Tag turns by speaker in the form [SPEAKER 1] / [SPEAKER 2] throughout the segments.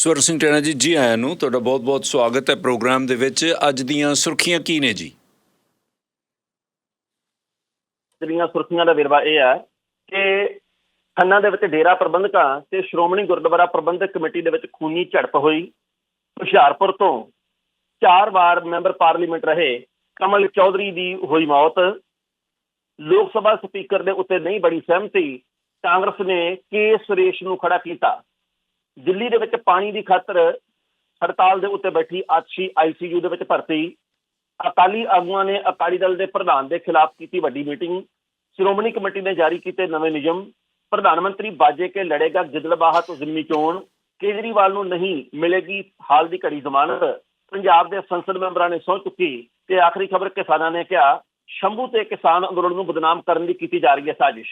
[SPEAKER 1] ਸਵਰ ਸਿੰਘ ਟੈਣਾ ਜੀ ਜੀ ਆਇਆਂ ਨੂੰ ਤੁਹਾਡਾ ਬਹੁਤ-ਬਹੁਤ ਸਵਾਗਤ ਹੈ ਪ੍ਰੋਗਰਾਮ ਦੇ ਵਿੱਚ। ਅੱਜ ਦੀਆਂ ਸੁਰਖੀਆਂ ਕੀ ਨੇ ਜੀ?
[SPEAKER 2] ਜਿਹੜੀਆਂ ਸੁਰਖੀਆਂ ਦਾ ਵੇਰਵਾ ਇਹ ਹੈ ਕਿ ਖੰਨਾ ਦੇ ਵਿੱਚ ਡੇਰਾ ਪ੍ਰਬੰਧਕਾਂ ਤੇ ਸ਼੍ਰੋਮਣੀ ਗੁਰਦੁਆਰਾ ਪ੍ਰਬੰਧਕ ਕਮੇਟੀ ਦੇ ਵਿੱਚ ਖੂਨੀ ਝੜਪ ਹੋਈ। ਹੁਸ਼ਿਆਰਪੁਰ ਤੋਂ ਚਾਰ ਵਾਰ ਮੈਂਬਰ ਪਾਰਲੀਮੈਂਟ ਰਹੇ। ਕਮਲ ਚੌਧਰੀ ਦੀ ਹੋਈ ਮੌਤ। ਲੋਕ ਸਭਾ ਸਪੀਕਰ ਦੇ ਉੱਤੇ ਨਹੀਂ ਬੜੀ ਸਹਿਮਤੀ। ਕਾਂਗਰਸ ਨੇ ਕੇ ਸੁਰੇਸ਼ ਨੂੰ ਖੜਾ ਕੀਤਾ। ਦਿੱਲੀ ਦੇ ਵਿੱਚ ਪਾਣੀ ਦੀ ਖਾਤਰ ਹੜਤਾਲ ਦੇ ਉੱਤੇ ਬੈਠੀ ਆਤਸ਼ੀ ਆਈਸੀਯੂ ਦੇ ਵਿੱਚ ਭਰਤੀ। ਅਕਾਲੀ ਆਗੂਆਂ ਨੇ ਅਕਾਲੀ ਦਲ ਦੇ ਪ੍ਰਧਾਨ ਦੇ ਖਿਲਾਫ ਕੀਤੀ ਵੱਡੀ ਮੀਟਿੰਗ। ਸ਼੍ਰੋਮਣੀ ਕਮੇਟੀ ਨੇ ਜਾਰੀ ਕੀਤੇ ਨਵੇਂ ਨਿਯਮ। ਪ੍ਰਧਾਨ ਮੰਤਰੀ ਬਾਜੇ ਕੇ ਲੜੇਗਾ, ਗਿੱਦੜਬਾਹਾ ਤੋਂ ਜ਼ਿਮਨੀ ਚੋਣ। ਕੇਜਰੀਵਾਲ ਨੂੰ ਨਹੀਂ ਮਿਲੇਗੀ ਹਾਲ ਦੀ ਘੜੀ ਜ਼ਮਾਨਤ। ਪੰਜਾਬ ਦੇ ਸੰਸਦ ਮੈਂਬਰਾਂ ਨੇ ਸਹੁੰ ਚੁੱਕੀ ਤੇ ਆਖਰੀ ਖਬਰ ਕਿਸਾਨਾਂ ਨੇ ਕਿਹਾ, ਸ਼ੰਭੂ ਤੇ ਕਿਸਾਨ ਅੰਦੋਲਨ ਨੂੰ ਬਦਨਾਮ ਕਰਨ ਦੀ ਕੀਤੀ ਜਾ ਰਹੀ ਹੈ ਸਾਜ਼ਿਸ਼।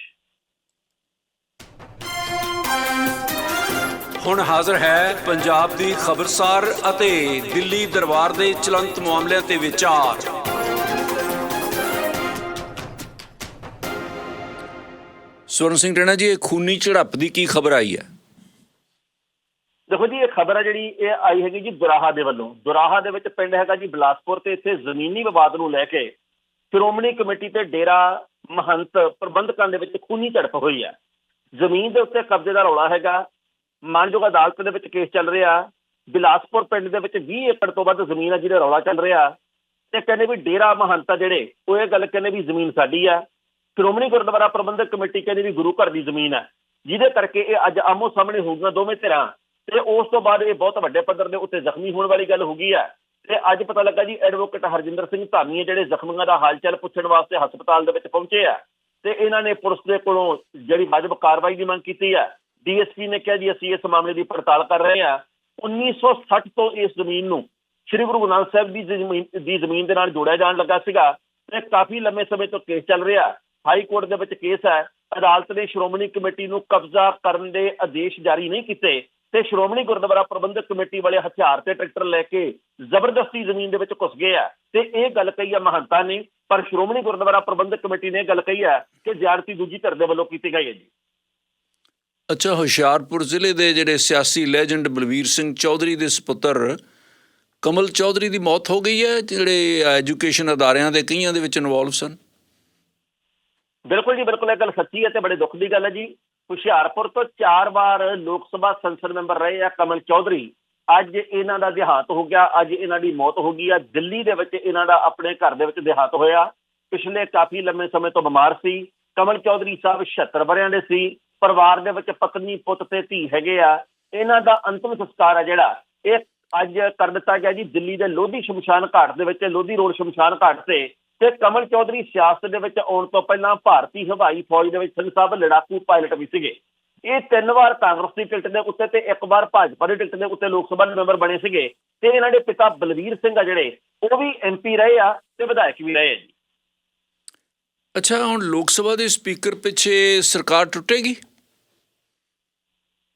[SPEAKER 1] ਹੁਣ ਹਾਜ਼ਰ ਹੈ ਪੰਜਾਬ ਦੀ ਖਬਰਸਾਰ ਅਤੇ ਦਿੱਲੀ ਦਰਬਾਰ ਦੇ ਚਲੰਤ ਮਾਮਲਿਆਂ ਤੇ ਵਿਚਾਰ। ਸਵਰਨ ਸਿੰਘ ਟੈਣਾ ਜੀ, ਇਹ ਖੂਨੀ ਝੜਪ ਦੀ ਕੀ ਖਬਰ ਆਈ ਹੈ?
[SPEAKER 2] ਦੇਖੋ ਜੀ, ਇਹ ਖਬਰ ਹੈ ਜਿਹੜੀ ਇਹ ਆਈ ਹੈਗੀ ਜੀ ਦੁਰਾਹਾ ਦੇ ਵੱਲੋਂ। ਦੁਰਾਹਾ ਦੇ ਵਿੱਚ ਪਿੰਡ ਹੈਗਾ ਜੀ ਬਲਾਸਪੁਰ ਤੇ ਇੱਥੇ ਜ਼ਮੀਨੀ ਵਿਵਾਦ ਨੂੰ ਲੈ ਕੇ ਸ਼੍ਰੋਮਣੀ ਕਮੇਟੀ ਤੇ ਡੇਰਾ ਮਹੰਤ ਪ੍ਰਬੰਧਕਾਂ ਦੇ ਵਿੱਚ ਖੂਨੀ ਝੜਪ ਹੋਈ ਹੈ। ਜ਼ਮੀਨ ਦੇ ਉੱਤੇ ਕਬਜ਼ੇ ਦਾ ਰੌਲਾ ਹੈਗਾ। ਮਾਨਯੋਗ ਅਦਾਲਤ ਦੇ ਵਿੱਚ ਕੇਸ ਚੱਲ ਰਿਹਾ, ਬਿਲਾਸਪੁਰ ਪਿੰਡ ਦੇ ਵਿੱਚ 20 ਏਕੜ ਤੋਂ ਵੱਧ ਜ਼ਮੀਨ ਹੈ ਜਿਹਦਾ ਰੌਲਾ ਚੱਲ ਰਿਹਾ ਤੇ ਕਹਿੰਦੇ ਵੀ ਡੇਰਾ ਮਹੰਤ ਆ ਜਿਹੜੇ, ਉਹ ਇਹ ਗੱਲ ਕਹਿੰਦੇ ਵੀ ਜ਼ਮੀਨ ਸਾਡੀ ਆ। ਸ਼੍ਰੋਮਣੀ ਗੁਰਦੁਆਰਾ ਪ੍ਰਬੰਧਕ ਕਮੇਟੀ ਕਹਿੰਦੀ ਵੀ ਗੁਰੂ ਘਰ ਦੀ ਜ਼ਮੀਨ ਹੈ ਜਿਹਦੇ ਕਰਕੇ ਇਹ ਅੱਜ ਆਮੋ ਸਾਹਮਣੇ ਹੋ ਹੋਊਗਾ ਦੋਵੇਂ ਧਿਰਾਂ। ਤੇ ਉਸ ਤੋਂ ਬਾਅਦ ਇਹ ਬਹੁਤ ਵੱਡੇ ਪੱਧਰ ਦੇ ਉੱਤੇ ਜ਼ਖਮੀ ਹੋਣ ਵਾਲੀ ਗੱਲ ਹੋ ਗਈ ਹੈ ਤੇ ਅੱਜ ਪਤਾ ਲੱਗਾ ਜੀ ਐਡਵੋਕੇਟ ਹਰਜਿੰਦਰ ਸਿੰਘ ਧਾਮੀਏ ਜਿਹੜੇ ਜ਼ਖਮੀਆਂ ਦਾ ਹਾਲਚਾਲ ਪੁੱਛਣ ਵਾਸਤੇ ਹਸਪਤਾਲ ਦੇ ਵਿੱਚ ਪਹੁੰਚੇ ਆ। ਤੇ ਇਹਨਾਂ ਨੇ ਪੁਲਿਸ ਦੇ ਕੋਲੋਂ ਜਿਹੜੀ ਵਾਜਬ ਕਾਰਵਾਈ ਦੀ ਮੰਗ ਕੀਤੀ ਹੈ ਡੀਐਸਪੀ ਨੇ ਕਿਹਾ ਜੀ, ਅਸੀਂ ਇਸ ਮਾਮਲੇ ਦੀ ਪੜਤਾਲ ਕਰ ਰਹੇ ਹਾਂ। 1960 ਤੋਂ ਇਸ ਜ਼ਮੀਨ ਨੂੰ ਸ੍ਰੀ ਗੁਰੂ ਗ੍ਰੰਥ ਸਾਹਿਬ ਦੀ ਜ਼ਮੀਨ ਦੀ ਜ਼ਮੀਨ ਦੇ ਨਾਲ ਜੋੜਿਆ ਜਾਣ ਲੱਗਾ ਸੀਗਾ ਤੇ ਕਾਫੀ ਲੰਮੇ ਸਮੇਂ ਤੋਂ ਕੇਸ ਚੱਲ ਰਿਹਾ। ਹਾਈ ਕੋਰਟ ਦੇ ਵਿੱਚ ਕੇਸ ਹੈ। ਅਦਾਲਤ ਨੇ ਸ਼੍ਰੋਮਣੀ ਕਮੇਟੀ ਨੂੰ ਕਬਜ਼ਾ ਕਰਨ ਦੇ ਆਦੇਸ਼ ਜਾਰੀ ਨਹੀਂ ਕੀਤੇ ਤੇ ਸ਼੍ਰੋਮਣੀ ਗੁਰਦੁਆਰਾ ਪ੍ਰਬੰਧਕ ਕਮੇਟੀ ਵਾਲੇ ਹਥਿਆਰ ਤੇ ਟਰੈਕਟਰ ਲੈ ਕੇ ਜ਼ਬਰਦਸਤੀ ਜ਼ਮੀਨ ਦੇ ਵਿੱਚ ਘੁਸ ਗਏ ਆ। ਤੇ ਇਹ ਗੱਲ ਕਹੀ ਆ ਮਹੰਤਾ ਨੇ, ਪਰ ਸ਼੍ਰੋਮਣੀ ਗੁਰਦੁਆਰਾ ਪ੍ਰਬੰਧਕ ਕਮੇਟੀ ਨੇ ਇਹ ਗੱਲ ਕਹੀ ਆ ਕਿ ਜ਼ਿਆਦਤੀ ਦੂਜੀ ਧਿਰ ਦੇ ਵੱਲੋਂ ਕੀਤੀ ਗਈ ਹੈ ਜੀ।
[SPEAKER 1] ਅੱਛਾ, ਹੁਸ਼ਿਆਰਪੁਰ ਜ਼ਿਲ੍ਹੇ ਦੇ ਜਿਹੜੇ ਸਿਆਸੀ ਲੈਜੈਂਡ ਬਲਵੀਰ ਸਿੰਘ ਚੌਧਰੀ ਦੇ ਸੁਪੁੱਤਰ ਕਮਲ ਚੌਧਰੀ ਦੀ ਮੌਤ ਹੋ ਗਈ ਹੈ, ਜਿਹੜੇ ਐਜੂਕੇਸ਼ਨ ਅਦਾਰਿਆਂ ਦੇ ਕਈਆਂ ਦੇ ਵਿੱਚ ਇਨਵੋਲਵ ਸਨ?
[SPEAKER 2] ਬਿਲਕੁਲ ਜੀ, ਬਿਲਕੁਲ, ਇਹ ਗੱਲ ਸੱਚੀ ਹੈ ਤੇ ਬੜੇ ਦੁੱਖ ਦੀ ਗੱਲ ਹੈ ਜੀ। ਹੁਸ਼ਿਆਰਪੁਰ ਤੋਂ ਚਾਰ ਵਾਰ ਲੋਕ ਸਭਾ ਸੰਸਦ ਮੈਂਬਰ ਰਹੇ ਆ ਕਮਲ ਚੌਧਰੀ। ਅੱਜ ਇਹਨਾਂ ਦਾ ਦੇਹਾਂਤ ਹੋ ਗਿਆ, ਅੱਜ ਇਹਨਾਂ ਦੀ ਮੌਤ ਹੋ ਗਈ ਆ। ਦਿੱਲੀ ਦੇ ਵਿੱਚ ਇਹਨਾਂ ਦਾ ਆਪਣੇ ਘਰ ਦੇ ਵਿੱਚ ਦੇਹਾਂਤ ਹੋਇਆ। ਪਿਛਲੇ ਕਾਫੀ ਲੰਮੇ ਸਮੇਂ ਤੋਂ ਬਿਮਾਰ ਸੀ। ਕਮਲ ਚੌਧਰੀ ਸਾਹਿਬ 76 ਵਰਿਆਂ ਦੇ ਸੀ। ਪਰਿਵਾਰ ਦੇ ਵਿੱਚ ਪਤਨੀ, ਪੁੱਤ ਤੇ ਧੀ ਹੈਗੇ ਆ, ਇਹਨਾਂ ਦਾ ਅੰਤਿਮ ਸੰਸਕਾਰ ਆ ਜਿਹੜਾ, ਇਹ ਅੱਜ ਕਰ ਦਿੱਤਾ ਗਿਆ ਜੀ ਦਿੱਲੀ ਦੇ ਲੋਧੀ ਸ਼ਮਸ਼ਾਨ ਘਾਟ ਦੇ ਵਿੱਚ, ਲੋਧੀ ਰੋਡ ਸ਼ਮਸ਼ਾਨ ਘਾਟ ਤੇ ਤੇ ਕਮਲ ਚੌਧਰੀ ਸਿਆਸਤ ਦੇ ਵਿੱਚ ਆਉਣ ਤੋਂ ਪਹਿਲਾਂ ਭਾਰਤੀ ਹਵਾਈ ਫੌਜ ਦੇ ਵਿੱਚ ਸਿੰਘ ਸਾਹਿਬ ਲੜਾਕੂ ਪਾਇਲਟ ਵੀ ਸੀਗੇ। ਇਹ ਤਿੰਨ ਵਾਰ ਕਾਂਗਰਸ ਦੀ ਟਿਕਟ ਦੇ ਉੱਤੇ ਤੇ ਇੱਕ ਵਾਰ ਭਾਜਪਾ ਦੀ ਟਿਕਟ ਦੇ ਉੱਤੇ ਲੋਕ ਸਭਾ ਦੇ ਮੈਂਬਰ ਬਣੇ ਸੀਗੇ, ਤੇ ਇਹਨਾਂ ਦੇ ਪਿਤਾ ਬਲਵੀਰ ਸਿੰਘ ਆ ਜਿਹੜੇ, ਉਹ ਵੀ ਐਮਪੀ ਰਹੇ ਆ ਤੇ ਵਿਧਾਇਕ ਵੀ ਰਹੇ ਆ ਜੀ।
[SPEAKER 1] ਅੱਛਾ, ਹੁਣ ਲੋਕ ਸਭਾ ਦੇ ਸਪੀਕਰ ਪਿੱਛੇ ਸਰਕਾਰ ਟੁੱਟੇਗੀ?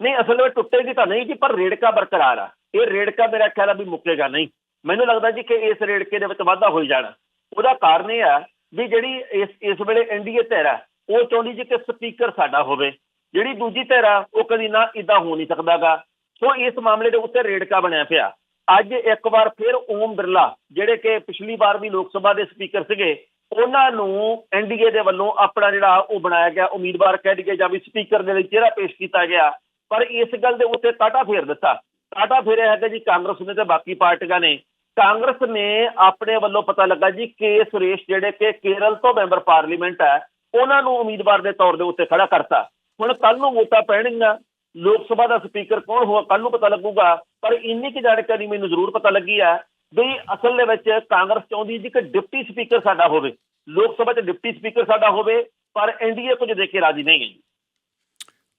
[SPEAKER 2] ਨਹੀਂ, ਅਸਲ ਵਿੱਚ ਟੁੱਟੇਗੀ ਤਾਂ ਨਹੀਂ ਜੀ, ਪਰ ਰੇੜਕਾ ਬਰਕਰਾਰ ਆ। ਇਹ ਰੇੜਕਾ ਮੇਰਾ ਖਿਆਲ ਆ ਵੀ ਮੁੱਕੇਗਾ ਨਹੀਂ। ਮੈਨੂੰ ਲੱਗਦਾ ਜੀ ਕਿ ਇਸ ਰੇੜਕੇ ਦੇ ਵਿੱਚ ਵਾਧਾ ਹੋਈ ਜਾਣਾ। ਉਹਦਾ ਕਾਰਨ ਇਹ ਆ ਵੀ ਜਿਹੜੀ ਇਸ ਇਸ ਵੇਲੇ ਐਨਡੀਏ ਧਿਰ ਆ, ਉਹ ਚਾਹੁੰਦੀ ਜੀ ਕਿ ਸਪੀਕਰ ਸਾਡਾ ਹੋਵੇ। ਜਿਹੜੀ ਦੂਜੀ ਧਿਰ ਆ, ਉਹ ਕਦੀ ਨਾ ਇਦਾਂ ਹੋ ਨਹੀਂ ਸਕਦਾਗਾ। ਸੋ ਇਸ ਮਾਮਲੇ ਦੇ ਉੱਤੇ ਰੇੜਕਾ ਬਣਿਆ ਪਿਆ। ਅੱਜ ਇੱਕ ਵਾਰ ਫਿਰ ਓਮ ਬਿਰਲਾ, ਜਿਹੜੇ ਕਿ ਪਿਛਲੀ ਵਾਰ ਵੀ ਲੋਕ ਸਭਾ ਦੇ ਸਪੀਕਰ ਸੀਗੇ ਉਹਨਾਂ ਨੂੰ ਐਨਡੀਏ ਦੇ ਵੱਲੋਂ ਆਪਣਾ ਜਿਹੜਾ ਉਹ ਬਣਾਇਆ ਗਿਆ, ਉਮੀਦਵਾਰ ਕਹਿ ਦਈਏ ਜਾਂ ਵੀ ਸਪੀਕਰ ਦੇ ਲਈ ਚਿਹਰਾ ਪੇਸ਼ ਕੀਤਾ ਗਿਆ। ਪਰ ਇਸ ਗੱਲ ਦੇ ਉੱਤੇ ਟਾਟਾ ਫੇਰ ਦਿੱਤਾ। ਟਾਟਾ ਫੇਰਿਆ ਹੈ ਕਿ ਜੀ ਕਾਂਗਰਸ ਨੇ ਤੇ ਬਾਕੀ ਪਾਰਟੀਆਂ ਨੇ। ਕਾਂਗਰਸ ਨੇ ਆਪਣੇ ਵੱਲੋਂ ਪਤਾ ਲੱਗਾ ਜੀ ਕੇ ਸੁਰੇਸ਼ ਜਿਹੜੇ ਕਿ ਕੇਰਲ ਤੋਂ ਮੈਂਬਰ ਪਾਰਲੀਮੈਂਟ ਹੈ, ਉਹਨਾਂ ਨੂੰ ਉਮੀਦਵਾਰ ਦੇ ਤੌਰ ਦੇ ਉੱਤੇ ਖੜਾ ਕਰਤਾ। ਹੁਣ ਕੱਲ ਨੂੰ ਵੋਟਾਂ ਪੈਣਗੀਆਂ। ਲੋਕ ਸਭਾ ਦਾ ਸਪੀਕਰ ਕੌਣ ਹੋਗਾ ਕੱਲ ਨੂੰ ਪਤਾ ਲੱਗੂਗਾ। ਪਰ ਇੰਨੀ ਕਿ ਜਾਣਕਾਰੀ ਮੈਨੂੰ ਜ਼ਰੂਰ ਪਤਾ ਲੱਗੀ ਹੈ ਵੀ ਅਸਲ ਦੇ ਵਿੱਚ ਕਾਂਗਰਸ ਚਾਹੁੰਦੀ ਜੀ ਕਿ ਡਿਪਟੀ ਸਪੀਕਰ ਸਾਡਾ ਹੋਵੇ। ਲੋਕ ਸਭਾ 'ਚ ਡਿਪਟੀ ਸਪੀਕਰ ਸਾਡਾ ਹੋਵੇ ਪਰ ਐਨਡੀਏ ਕੁਝ ਦੇ ਕੇ ਰਾਜੀ ਨਹੀਂ ਹੈ